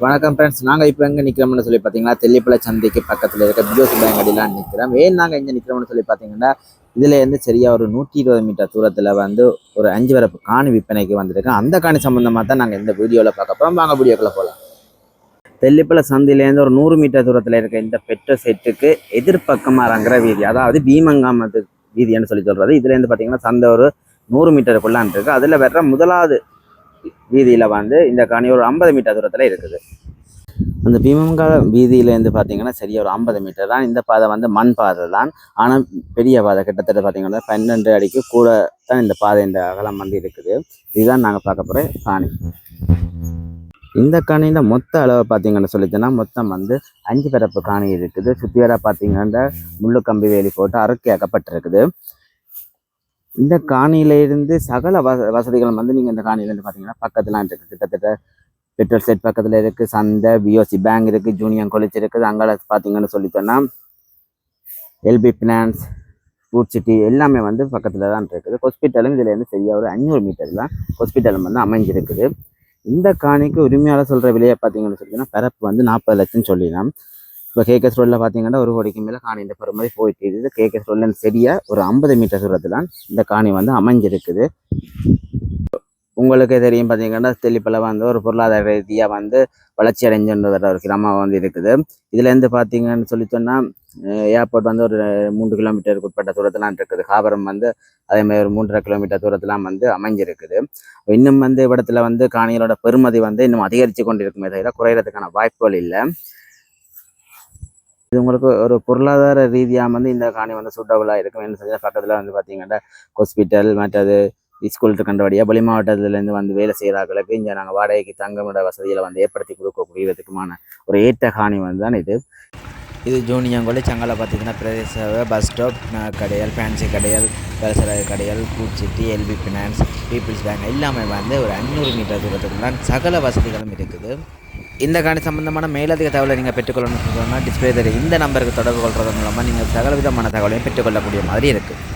வணக்கம் ஃப்ரெண்ட்ஸ் நாங்கள் இப்போ எங்கே நிற்கிறோம்னு சொல்லி பார்த்தீங்கன்னா தெல்லிப்பள சந்தைக்கு பக்கத்தில் இருக்க பிஜோசி பேங்க் அடிலாம் நிற்கிறோம் ஏன் நாங்கள் எங்கே நிற்கிறோம்னு சொல்லி பார்த்தீங்கன்னா இதுலேருந்து சரியாக ஒரு நூற்றி இருபது மீட்டர் தூரத்தில் வந்து ஒரு அஞ்சு வரப்பு காணி விற்பனைக்கு வந்திருக்கு. அந்த காணி சம்மந்தமாக தான் நாங்கள் இந்த வீடியோவில் பார்க்க போகிறோம் வாங்க வீடியோக்குள்ளே போகலாம் தெல்லிப்பள சந்தையிலேருந்து ஒரு நூறு மீட்டர் தூரத்தில் இருக்க இந்த பெட்ரோ செட்டுக்கு எதிர்ப்பக்கமாக இறங்குற வீதி அதாவது பீமங்காமத்து வீதின்னு சொல்லி சொல்கிறது இதுலேருந்து பார்த்தீங்கன்னா சந்தை ஒரு நூறு மீட்டருக்குள்ளான் இருக்குது அதில் வர்ற முதலாவது வீதியில் வந்து இந்த காணி ஒரு ஐம்பது மீட்டர் தூரத்தில் இருக்குது. அந்த பீமங்கால வீதியிலேருந்து பார்த்தீங்கன்னா சரியாக ஒரு ஐம்பது மீட்டர் தான். இந்த பாதை வந்து மண் பாதை தான். ஆனால் பெரிய பாதை கிட்டத்தட்ட பார்த்தீங்கன்னா பன்னெண்டு அடிக்கு கூட தான் இந்த பாதை இந்த அகலம் வந்து இருக்குது. இதுதான் நாங்கள் பார்க்க போகிற காணி. இந்த காணியில் மொத்த அளவு பார்த்தீங்கன்னு சொல்லிச்சுன்னா மொத்தம் வந்து அஞ்சு பரப்பு காணி இருக்குது. சுற்றி வர பார்த்தீங்கன்னா முள்ளு கம்பி வேலி போட்டு அறுக்கையாக்கப்பட்டிருக்குது இந்த காணியிலிருந்து சகல வச வசதிகளும் வந்து நீங்கள் இந்த காணியிலேருந்து பார்த்தீங்கன்னா பக்கத்துலாம் இருக்குது கிட்டத்தட்ட பெட்ரோல் செட் பக்கத்தில் இருக்குது சந்தை பிஓசி பேங்க் இருக்குது ஜூனியர் காலேஜ் இருக்குது. அங்கே பார்த்தீங்கன்னு சொல்லி சொன்னால் எல்பி ஃபினான்ஸ் ஃபுட் சிட்டி எல்லாமே வந்து பக்கத்தில் தான் இருக்குது. ஹாஸ்பிட்டலும் இதுலேருந்து சரியாக சரியா ஒரு அஞ்சூறு மீட்டர் தான் ஹாஸ்பிட்டலும் வந்து அமைஞ்சிருக்குது. இந்த காணிக்கு உரிமையாளர் சொல்கிற விலையை பார்த்தீங்கன்னு சொல்லிங்கன்னா பிறப்பு வந்து நாற்பது லட்சம் சொல்லிடலாம். இப்போ கேகே ரோடில் பார்த்தீங்கன்னா ஒரு கோடிக்கு மேலே காணி இந்த பெருமதி போயிட்டு இருக்குது. கேகேஎஸ் ரோடில் சரியாக ஒரு ஐம்பது மீட்டர் தூரத்தில் இந்த காணி வந்து அமைஞ்சிருக்குது. உங்களுக்கு தெரியும் பார்த்தீங்கன்னா தெளிப்பில் வந்து ஒரு பொருளாதார ரீதியாக வந்து வளர்ச்சி அடைஞ்சுன்ற ஒரு கிராமம் வந்து இருக்குது. இதுலேருந்து பார்த்தீங்கன்னு சொல்லி சொன்னால் ஏர்போர்ட் வந்து ஒரு மூன்று கிலோமீட்டருக்கு உட்பட்ட தூரத்துலாம் இருக்குது. காபரம் வந்து அதே மாதிரி ஒரு மூன்றரை கிலோமீட்டர் தூரத்துலாம் வந்து அமைஞ்சிருக்குது. இன்னும் வந்து இடத்துல வந்து காணிகளோட பெருமதி வந்து இன்னும் அதிகரித்து கொண்டிருக்குமே தவிர குறையிறதுக்கான வாய்ப்புகள் இல்லை. இது உங்களுக்கு ஒரு பொருளாதார ரீதியாக வந்து இந்த காணி வந்து சூட்டபுளாக இருக்கும். என்ன செஞ்சால் பக்கத்தில் வந்து பார்த்தீங்கன்னா ஹாஸ்பிட்டல் மற்றது ஸ்கூல் இருக்கின்றபடியாக வெளி மாவட்டத்திலேருந்து வந்து வேலை செய்கிறார்களுக்கு இங்கே நாங்கள் வாடகைக்கு தங்குமிட வசதியில் வந்து ஏற்படுத்தி கொடுக்கக்கூடியதுக்குமான ஒரு ஏற்ற காணி வந்து தான் இது. இது ஜூனியங்கொல்லி சங்கலை பார்த்தீங்கன்னா பிரதேச பஸ் ஸ்டாப் கடையல் ஃபேன்சி கடையல் விவசாய கடையல் பூச்சிட்டி எல்பி ஃபினான்ஸ் பீப்புள்ஸ் பேங்க் எல்லாமே வந்து ஒரு ஐநூறு மீட்டர் தூரத்துக்கு தான் சகல வசதிகளும் இருக்குது. இந்த காணி சம்பந்தமான மேலதிக தகவலை நீங்கள் பெற்றுக்கொள்ளணும்னு சொன்னால் டிஸ்பிளே தெரியும் இந்த நம்பருக்கு தொடர்பு கொள்வதன் மூலமாக நீங்கள் சகல விதமான தகவலையும் பெற்றுக்கொள்ளக்கூடிய மாதிரி இருக்குது